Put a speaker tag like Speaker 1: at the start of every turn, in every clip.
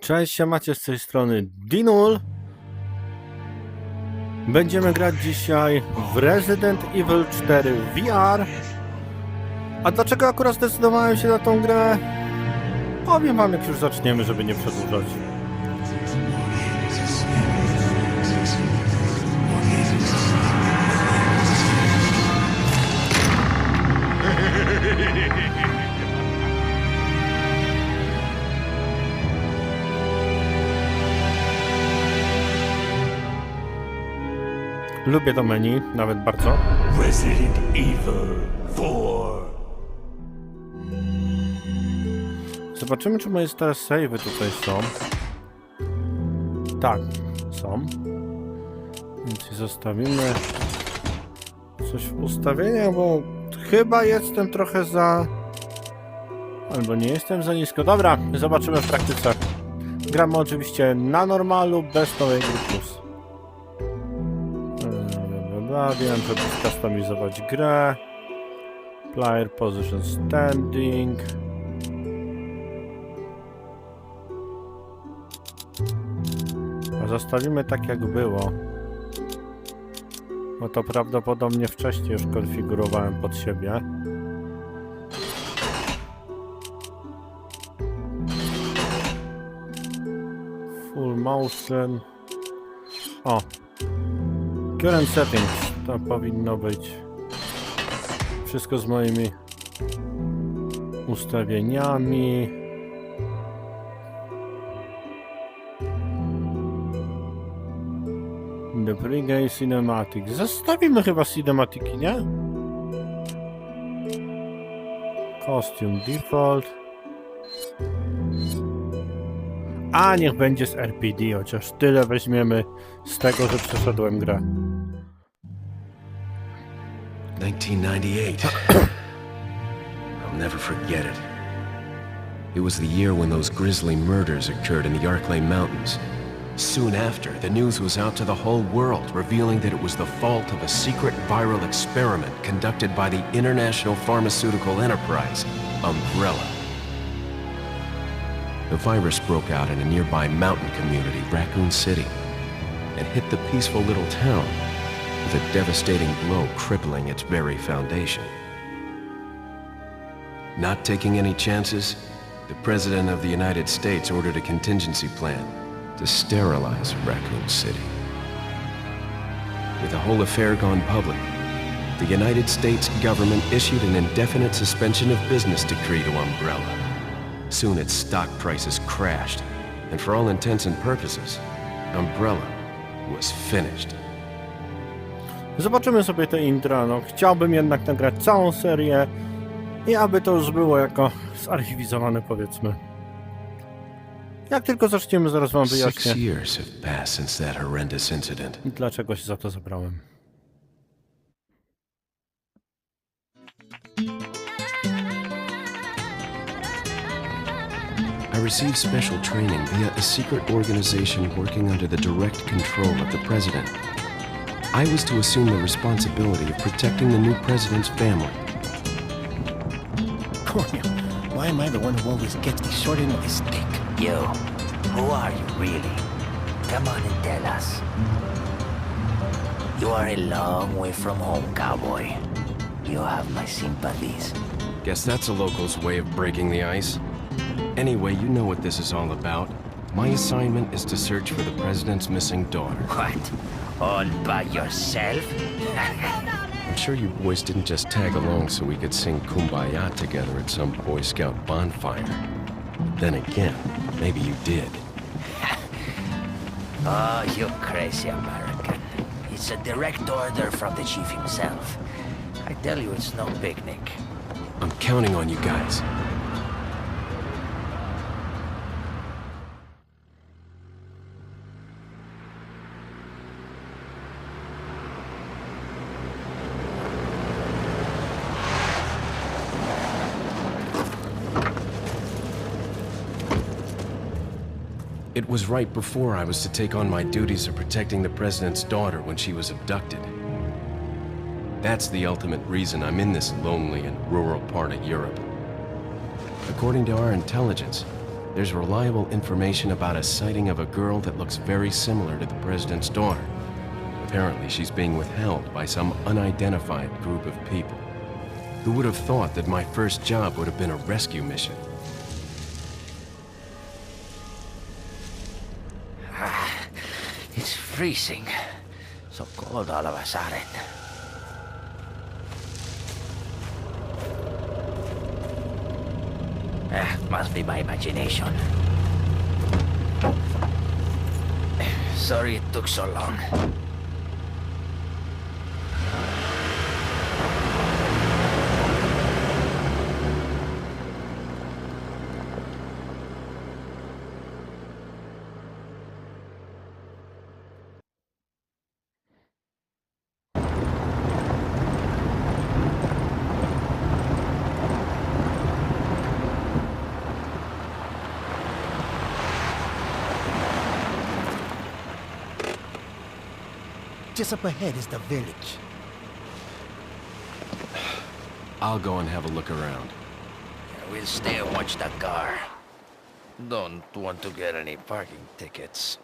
Speaker 1: Cześć, macie z tej strony Dinul. Będziemy grać dzisiaj w Resident Evil 4 VR. A dlaczego akurat zdecydowałem się na tą grę? Powiem wam jak już zaczniemy, żeby nie przedłużać. Lubię to menu, nawet bardzo.
Speaker 2: Resident Evil 4.
Speaker 1: Zobaczymy, czy moje stare savey tutaj są. Tak, są. Więc zostawimy coś w ustawieniach, bo chyba jestem trochę za... Albo nie jestem za nisko. Dobra, zobaczymy w praktyce. Gramy oczywiście na normalu, bez nowej gry plus. Wiem, żeby skustomizować grę. Player Position Standing. Zostawimy tak jak było. Bo to prawdopodobnie wcześniej już konfigurowałem pod siebie. Full motion. O. Current settings. To powinno być wszystko z moimi ustawieniami. The Pregame Cinematic. Zostawimy chyba cinematiki, nie? Costume Default. A, niech będzie z RPD, chociaż tyle weźmiemy z tego, że przeszedłem grę.
Speaker 2: 1998. I'll never forget it. It was the year when those grisly murders occurred in the Arklay Mountains. Soon after, the news was out to the whole world, revealing that it was the fault of a secret viral experiment conducted by the international pharmaceutical enterprise, Umbrella. The virus broke out in a nearby mountain community, Raccoon City, and hit the peaceful little town with a devastating blow crippling its very foundation. Not taking any chances, the President of the United States ordered a contingency plan to sterilize Raccoon City. With the whole affair gone public, the United States government issued an indefinite suspension of business decree to Umbrella. Soon its stock prices crashed, and for all intents and purposes, Umbrella was finished.
Speaker 1: Zobaczymy sobie te intra. No, chciałbym jednak nagrać całą serię i aby to już było jako zarchiwizowane, powiedzmy. Jak tylko zaczniemy, zaraz wam wyjaśnię,
Speaker 2: years have passed since that horrendous incident.
Speaker 1: dlaczego się za to zabrałem.
Speaker 2: I received special training via a secret organization working under the direct control of the president. I was to assume the responsibility of protecting the new president's family.
Speaker 3: Coño, why am I the one who always gets the short end of the stick?
Speaker 4: You, who are you really? Come on and tell us. You are a long way from home, cowboy. You have my sympathies.
Speaker 2: Guess that's a local's way of breaking the ice. Anyway, you know what this is all about. My assignment is to search for the president's missing daughter.
Speaker 4: What? All by yourself?
Speaker 2: I'm sure you boys didn't just tag along so we could sing Kumbaya together at some Boy Scout bonfire. Then again, maybe you did.
Speaker 4: Oh, you crazy American. It's a direct order from the chief himself. I tell you, it's no picnic.
Speaker 2: I'm counting on you guys. It was right before I was to take on my duties of protecting the president's daughter when she was abducted. That's the ultimate reason I'm in this lonely and rural part of Europe. According to our intelligence, there's reliable information about a sighting of a girl that looks very similar to the president's daughter. Apparently, she's being withheld by some unidentified group of people. Who would have thought that my first job would have been a rescue mission?
Speaker 4: It's freezing. So cold all of a sudden. Eh, must be my imagination. Sorry it took so long.
Speaker 3: Just up ahead is the village.
Speaker 2: I'll go and have a look around.
Speaker 4: We'll stay and watch the car. Don't want to get any parking tickets.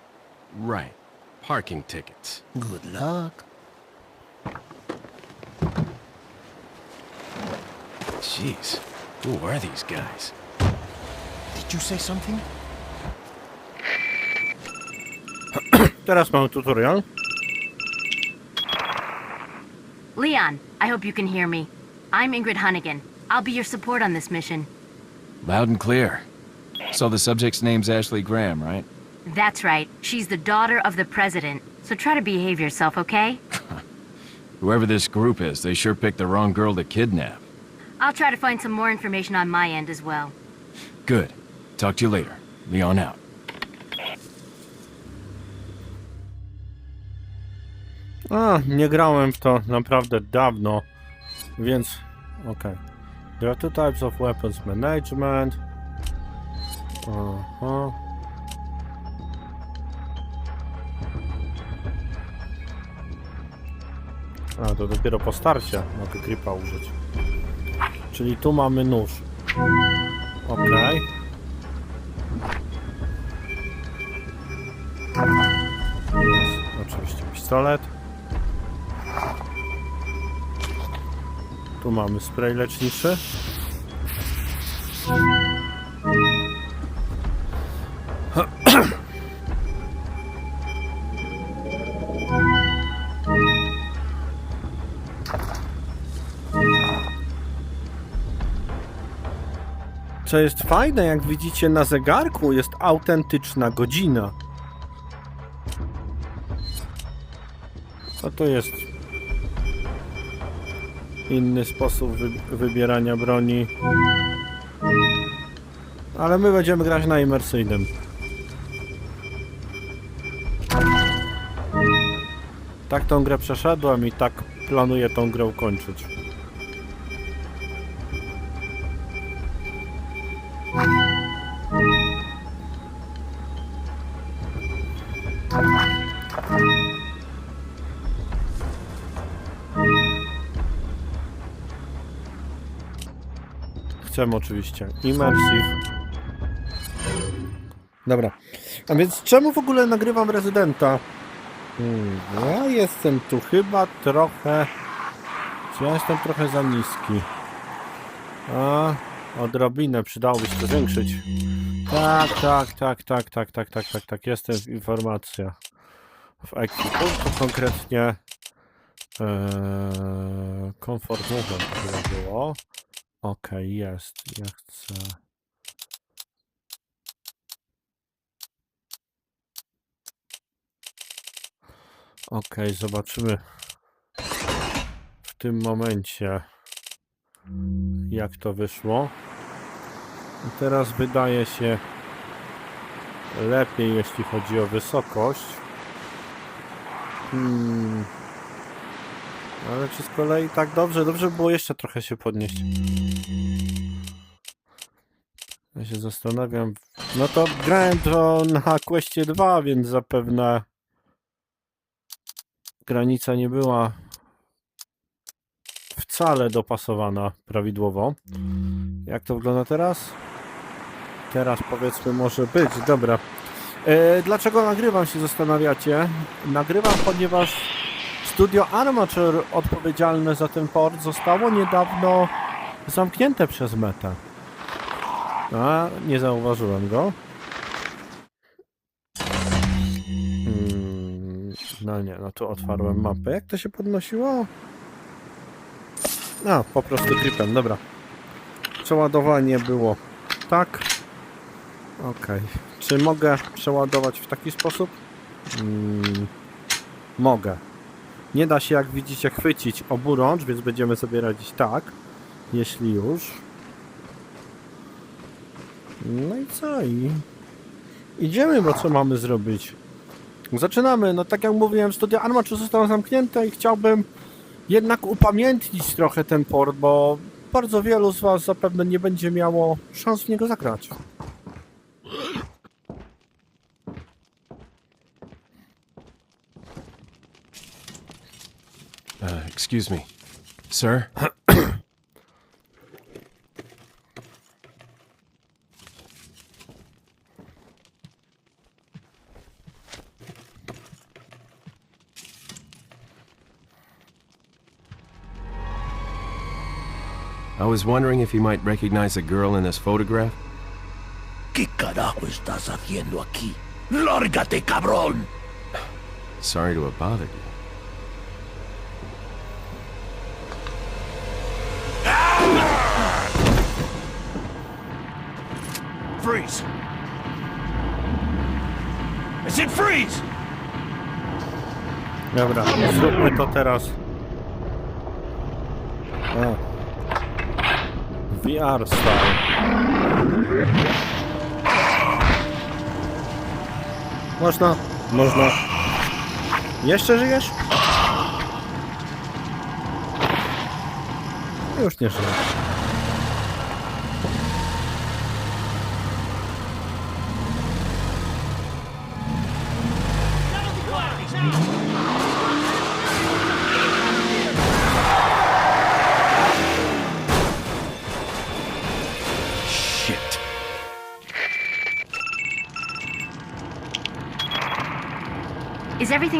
Speaker 2: Right. Parking tickets.
Speaker 3: Good luck.
Speaker 2: Jeez. Who are these guys?
Speaker 3: Did you say something?
Speaker 1: Teraz mamy tutorial.
Speaker 5: Leon, I hope you can hear me. I'm Ingrid Hunnigan. I'll be your support on this mission.
Speaker 6: Loud and clear. So the subject's name's Ashley Graham, right?
Speaker 5: That's right. She's the daughter of the president. So try to behave yourself, okay?
Speaker 6: Whoever this group is, they sure picked the wrong girl to kidnap.
Speaker 5: I'll try to find some more information on my end as well.
Speaker 6: Good. Talk to you later. Leon out.
Speaker 1: A, nie grałem w to naprawdę dawno, więc okej. There are two types of weapons management. Aha. A, to dopiero po starcie mogę gripa użyć. Czyli tu mamy nóż. Okej. Jest oczywiście pistolet. Tu mamy spray leczniczy. Co jest fajne, jak widzicie na zegarku, jest autentyczna godzina. Co to jest? Inny sposób wy wybierania broni. Ale my będziemy grać na imersyjnym. Tak tą grę przeszedłem i tak planuję tą grę ukończyć. Chcemy oczywiście immersive. Dobra. A więc czemu w ogóle nagrywam rezydenta? Hmm, ja jestem tu chyba trochę... Czy ja jestem trochę za niski? A, odrobinę przydałoby się to zwiększyć. Tak, tak, tak, tak, tak, tak, tak, tak, tak, jestem informacja. W ekwipunku konkretnie ee, komfort movement to było. Okej, jest. Ja chcę. Okej, zobaczymy w tym momencie, jak to wyszło. I teraz wydaje się lepiej, jeśli chodzi o wysokość. Hmm. Ale czy z kolei tak dobrze? Dobrze by było jeszcze trochę się podnieść. Ja się zastanawiam. No to grałem to na Questie 2, więc zapewne granica nie była wcale dopasowana prawidłowo. Jak to wygląda teraz? teraz powiedzmy może być, dobra. E, dlaczego nagrywam się zastanawiacie? Nagrywam, ponieważ studio Armature odpowiedzialne za ten port zostało niedawno zamknięte przez Metę. A, nie zauważyłem go. Mm, no nie, no tu otwarłem mapę. Jak to się podnosiło? A, po prostu tripem, dobra. Przeładowanie było tak. Okej. Czy mogę przeładować w taki sposób? Mm, mogę. Nie da się, jak widzicie, chwycić oburącz, więc będziemy sobie radzić tak. Jeśli już. No i co? I idziemy, bo co mamy zrobić? Zaczynamy. No tak jak mówiłem, studia Armature zostało zamknięte i chciałbym jednak upamiętnić trochę ten port, bo bardzo wielu z Was zapewne nie będzie miało szans w niego zagrać.
Speaker 2: Uh, excuse me. Sir? I was wondering if you might recognize the girl in this photograph.
Speaker 4: ¿Qué carajo estás haciendo aquí? ¡Lárgate, cabrón!
Speaker 2: Sorry to have bothered you.
Speaker 4: Freeze! I said freeze!
Speaker 1: Dobra, zróbmy to teraz. O. VR style. Można? Można. Jeszcze żyjesz? Już nie żyję.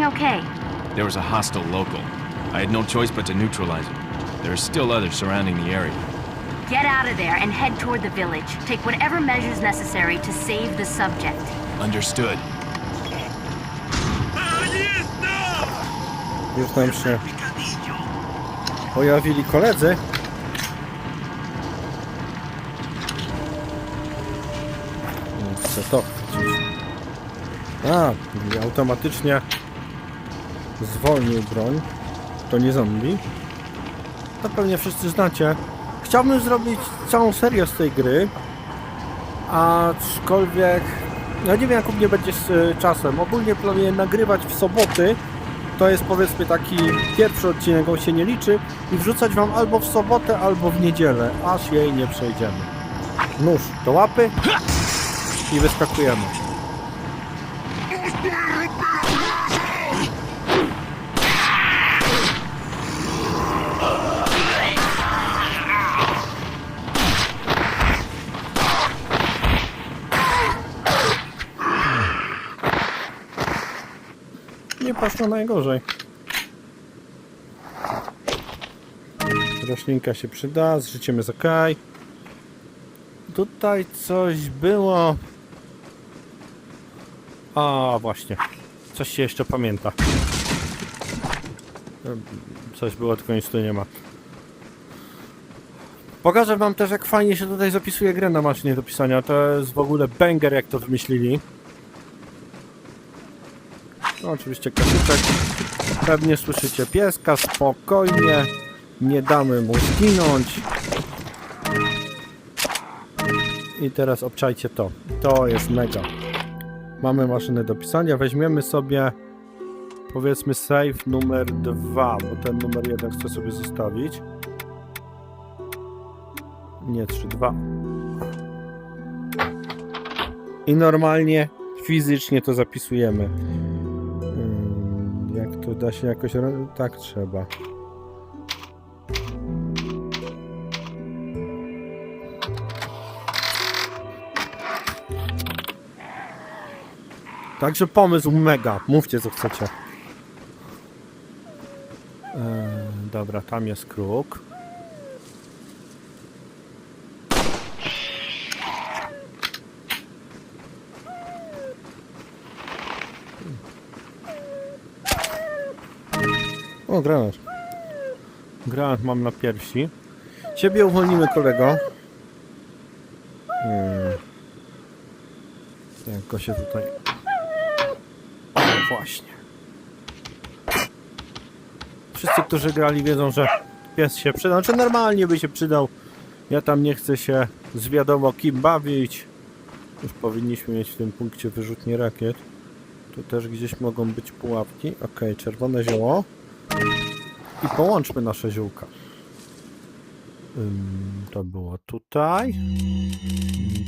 Speaker 5: Everything okay?
Speaker 6: There was a hostile local. I had no choice but to neutralize it. There are still others surrounding the area.
Speaker 5: Get out of there and head toward the village. Take whatever measures necessary to save the subject.
Speaker 6: Understood.
Speaker 1: Już nam się pojawili koledzy. Nie Chcę to chwycić. A, i automatycznie zwolnił broń. To nie zombie. To pewnie wszyscy znacie. Chciałbym zrobić całą serię z tej gry. Aczkolwiek... No nie wiem jak u mnie będzie z y, czasem. Ogólnie planuję nagrywać w soboty to jest powiedzmy taki pierwszy odcinek, on się nie liczy i wrzucać wam albo w sobotę, albo w niedzielę, aż jej nie przejdziemy. Nóż do łapy i wyskakujemy. Nie poszło najgorzej. Roślinka się przyda, z ok. Tutaj coś było. A właśnie. Coś się jeszcze pamięta. Coś było, tylko nic tu nie ma. Pokażę wam też jak fajnie się tutaj zapisuje grę na maszynie do pisania. To jest w ogóle banger jak to wymyślili. No, oczywiście kasyczek. Pewnie słyszycie pieska, spokojnie. Nie damy mu zginąć. I teraz obczajcie to. To jest mega. Mamy maszynę do pisania. Weźmiemy sobie powiedzmy save numer 2, bo ten numer 1 chcę sobie zostawić. Nie, 3, 2. I normalnie fizycznie to zapisujemy. To da się jakoś... Tak trzeba. Także pomysł mega. Mówcie co chcecie. Eee, dobra, tam jest kruk. O, granat. Granat mam na piersi. Ciebie uwolnimy, kolego. Hmm. Go się tutaj... O, właśnie. Wszyscy, którzy grali wiedzą, że pies się przyda. Znaczy normalnie by się przydał. Ja tam nie chcę się z wiadomo kim bawić. Już powinniśmy mieć w tym punkcie wyrzutnie rakiet. Tu też gdzieś mogą być pułapki. Ok, czerwone zioło. I połączmy nasze ziółka. To było tutaj.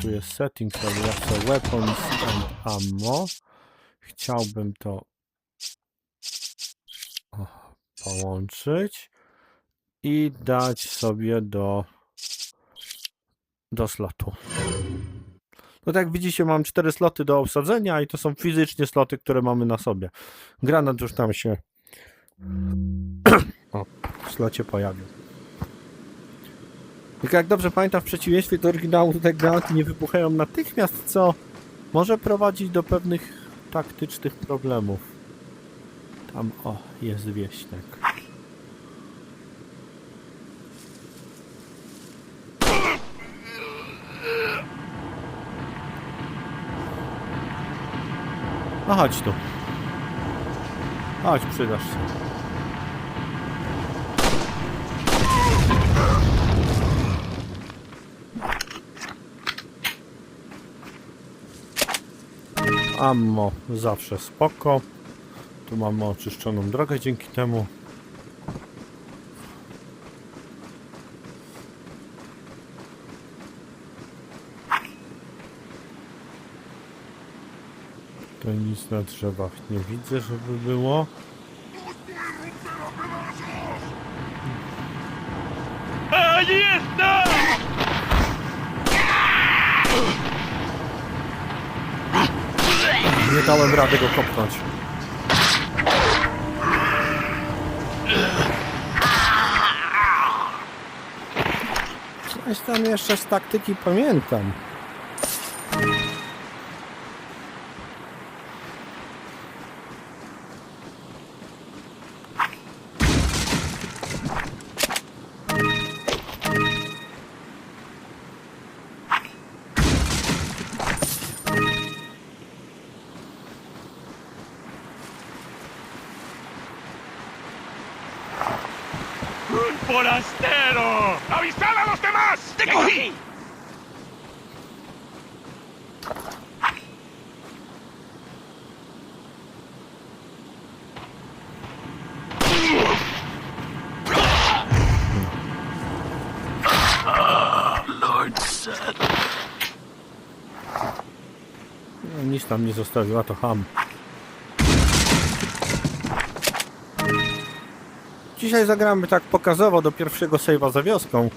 Speaker 1: Tu jest settings, chcę weapons and ammo. Chciałbym to połączyć i dać sobie do do slotu. No tak jak widzicie mam cztery sloty do obsadzenia i to są fizycznie sloty, które mamy na sobie. Granat już tam się o, w slocie pojawił. Tylko jak dobrze pamiętam, w przeciwieństwie do oryginału tutaj granaty nie wybuchają natychmiast, co może prowadzić do pewnych taktycznych problemów. Tam, o, jest wieśniak. No chodź tu. Chodź, przydasz się. Ammo zawsze spoko. Tu mamy oczyszczoną drogę dzięki temu. Tutaj nic na drzewach nie widzę, żeby było. Nie dałem rady go kopnąć. Coś tam jeszcze z taktyki pamiętam. Nic tam nie zostawiła, to ham. Dzisiaj zagramy tak pokazowo do pierwszego save'a za wioską.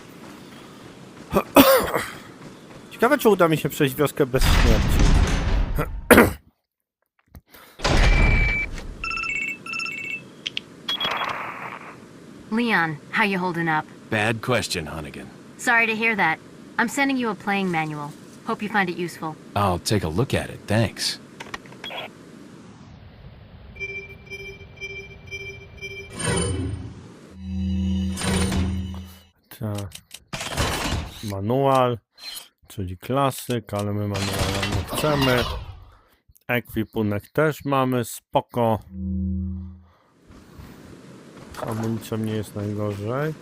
Speaker 1: Ciekawe, czy uda mi się przejść wioskę bez śmierci.
Speaker 5: Leon, how you holding up?
Speaker 2: Bad question, Hunnigan.
Speaker 5: Sorry to hear that. I'm sending you a playing manual. Hope you find it useful.
Speaker 2: I'll take a look at it, thanks.
Speaker 1: Tak. Manual, czyli klasyk, ale my manuala nie chcemy. Ekwipunek też mamy, spoko. Z amunicją nie jest najgorzej.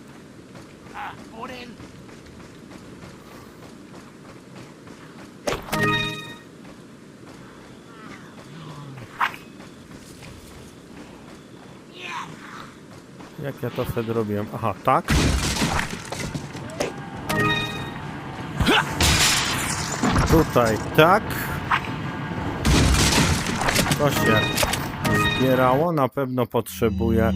Speaker 1: Jak ja to wtedy robiłem? Aha, tak? Tutaj tak. To się zbierało. Na pewno potrzebuję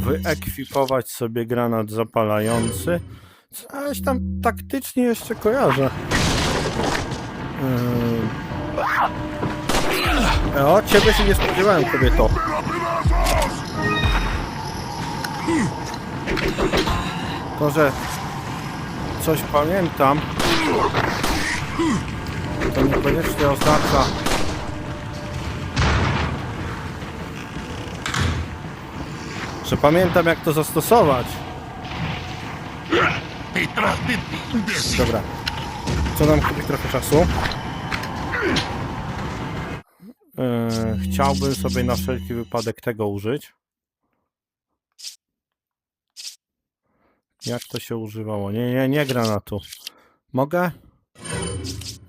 Speaker 1: wyekwipować sobie granat zapalający. Coś tam taktycznie jeszcze kojarzę. Yy, O, ciebie się nie spodziewałem, kobieto. To, że coś pamiętam, to niekoniecznie oznacza, że pamiętam jak to zastosować. Dobra. Co nam kupi trochę czasu? Yy, chciałbym sobie na wszelki wypadek tego użyć. Jak to się używało? Nie, nie, nie granatu. Mogę?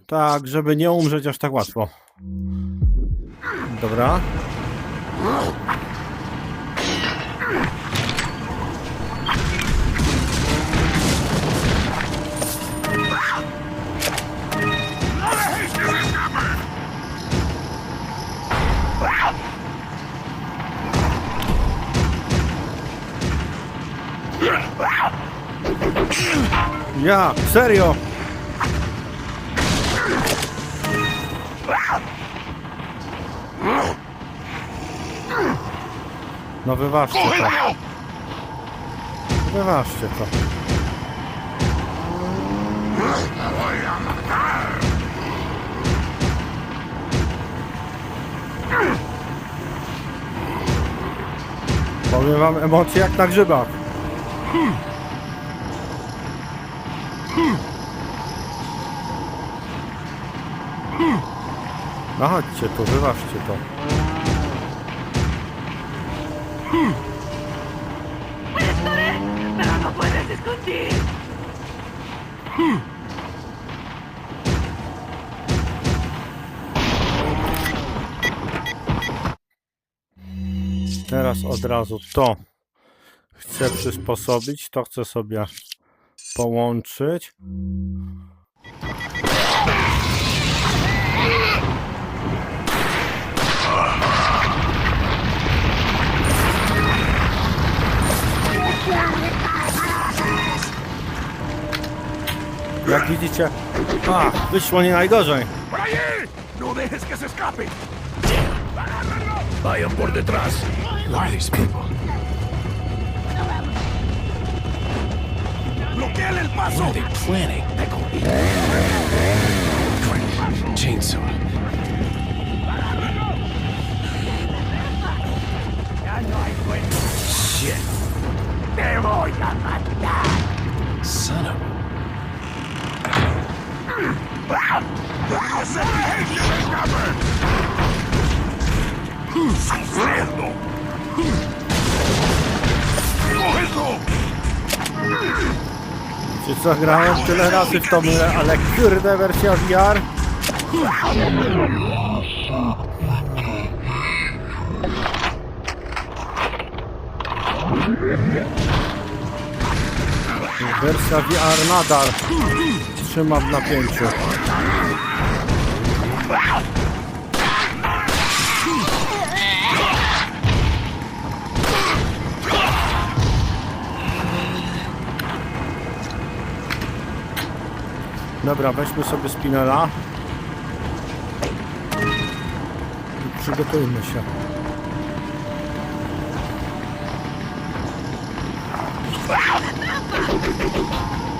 Speaker 1: Tak, żeby nie umrzeć aż tak łatwo. Dobra. Ja, serio! No wyważcie to. Wyważcie to. Powiem wam emocje jak na grzybach. No chodźcie tu, wyważcie to. Teraz od razu to chcę przysposobić, to chcę sobie połączyć. Jak widzicie, a, wyszło nie najgorzej.
Speaker 7: ¡Por allí! ¡No dejes que se escape! Vayan por detrás.
Speaker 2: Who are these people?
Speaker 7: ¡Bloqueen el
Speaker 2: What
Speaker 7: paso!
Speaker 2: are they planning? Chainsaw. Shit.
Speaker 7: ¡Te voy a matar!
Speaker 2: Son of
Speaker 7: ¡Se dejen que se escape! ¡Su cerdo! ¡Cógelo!
Speaker 1: Czy co, grałem tyle razy w tą ale kurde wersja VR. Wersja VR nadal trzyma w napięciu. Dobra, weźmy sobie spinela. I przygotujmy się.
Speaker 3: pa!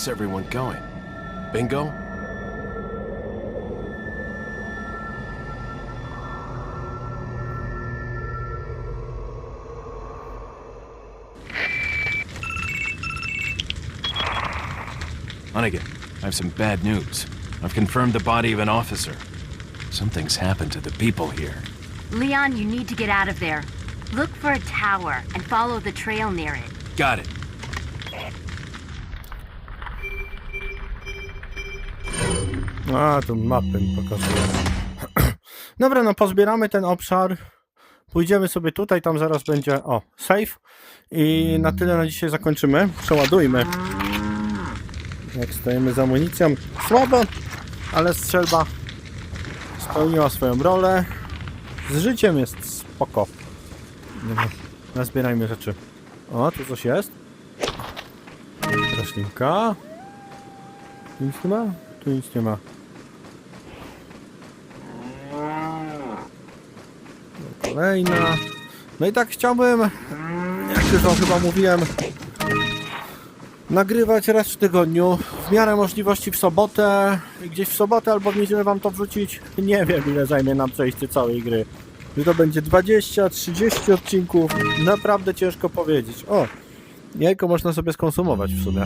Speaker 2: Where's everyone going? Bingo?
Speaker 6: Hunnigan, I have some bad news. I've confirmed the body of an officer. Something's happened to the people here.
Speaker 5: Leon, you need to get out of there. Look for a tower and follow the trail near it.
Speaker 6: Got it.
Speaker 1: A, tu mapę mi pokazuje. Dobra, no pozbieramy ten obszar. Pójdziemy sobie tutaj, tam zaraz będzie, o, safe. I na tyle na dzisiaj zakończymy. Przeładujmy. Jak stajemy z amunicją. Słabo, ale strzelba spełniła swoją rolę. Z życiem jest spoko. Dobra, nazbierajmy rzeczy. O, tu coś jest. Roślinka. Nic nie ma? Tu nic nie ma. Kolejna. No i tak chciałbym, jak już wam chyba mówiłem, nagrywać raz w tygodniu, w miarę możliwości w sobotę, gdzieś w sobotę albo w niedzielę wam to wrzucić. Nie wiem ile zajmie nam przejście całej gry. Czy to będzie 20, 30 odcinków, naprawdę ciężko powiedzieć. O, jajko można sobie skonsumować w sumie.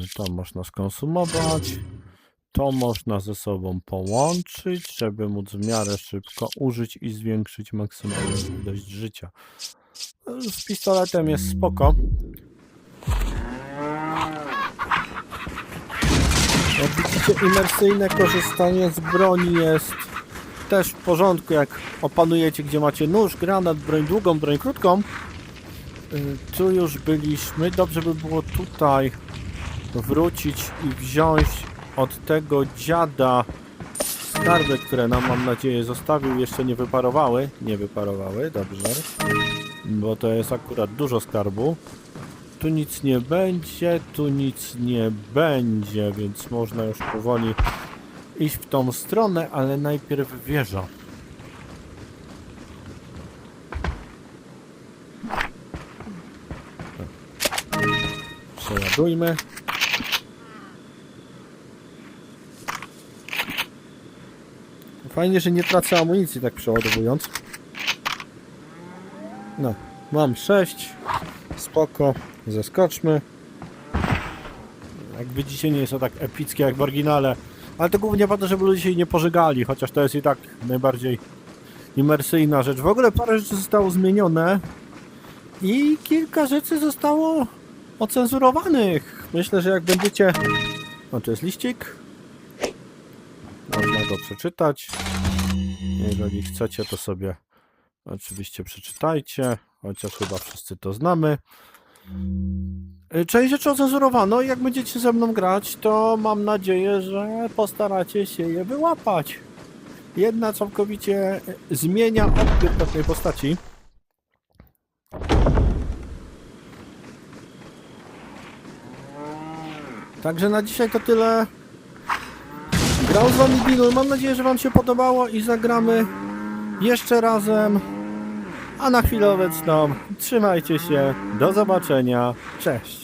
Speaker 1: Yy, to można skonsumować. To można ze sobą połączyć, żeby móc w miarę szybko użyć i zwiększyć maksymalną ilość życia. Z pistoletem jest spoko. Jak widzicie, imersyjne korzystanie z broni jest też w porządku, jak opanujecie, gdzie macie nóż, granat, broń długą, broń krótką. Y, Tu już byliśmy. Dobrze by było tutaj wrócić i wziąć od tego dziada skarby, które nam, mam nadzieję, zostawił, jeszcze nie wyparowały. Nie wyparowały, dobrze. Bo to jest akurat dużo skarbu. Tu nic nie będzie, tu nic nie będzie, więc można już powoli iść w tą stronę, ale najpierw wieża. Przeładujmy. Fajnie, że nie tracę amunicji tak przeładowując. No, mam 6. Spoko. Zeskoczmy. Jak widzicie, nie jest to tak epickie jak w oryginale. Ale to głównie po to, żeby ludzie się nie pożegali, chociaż to jest i tak najbardziej imersyjna rzecz. W ogóle parę rzeczy zostało zmienione i kilka rzeczy zostało ocenzurowanych. Myślę, że jak będziecie... O, to jest liścik. Go przeczytać. Jeżeli chcecie, to sobie oczywiście przeczytajcie, chociaż chyba wszyscy to znamy. Y, Część rzeczy ocenzurowano i jak będziecie ze mną grać, to mam nadzieję, że postaracie się je wyłapać. Jedna całkowicie y, zmienia odbiór pewnej postaci. Także na dzisiaj to tyle. Grał z wami Binul. Mam nadzieję, że wam się podobało i zagramy jeszcze razem. A na chwilę obecną trzymajcie się. Do zobaczenia. Cześć.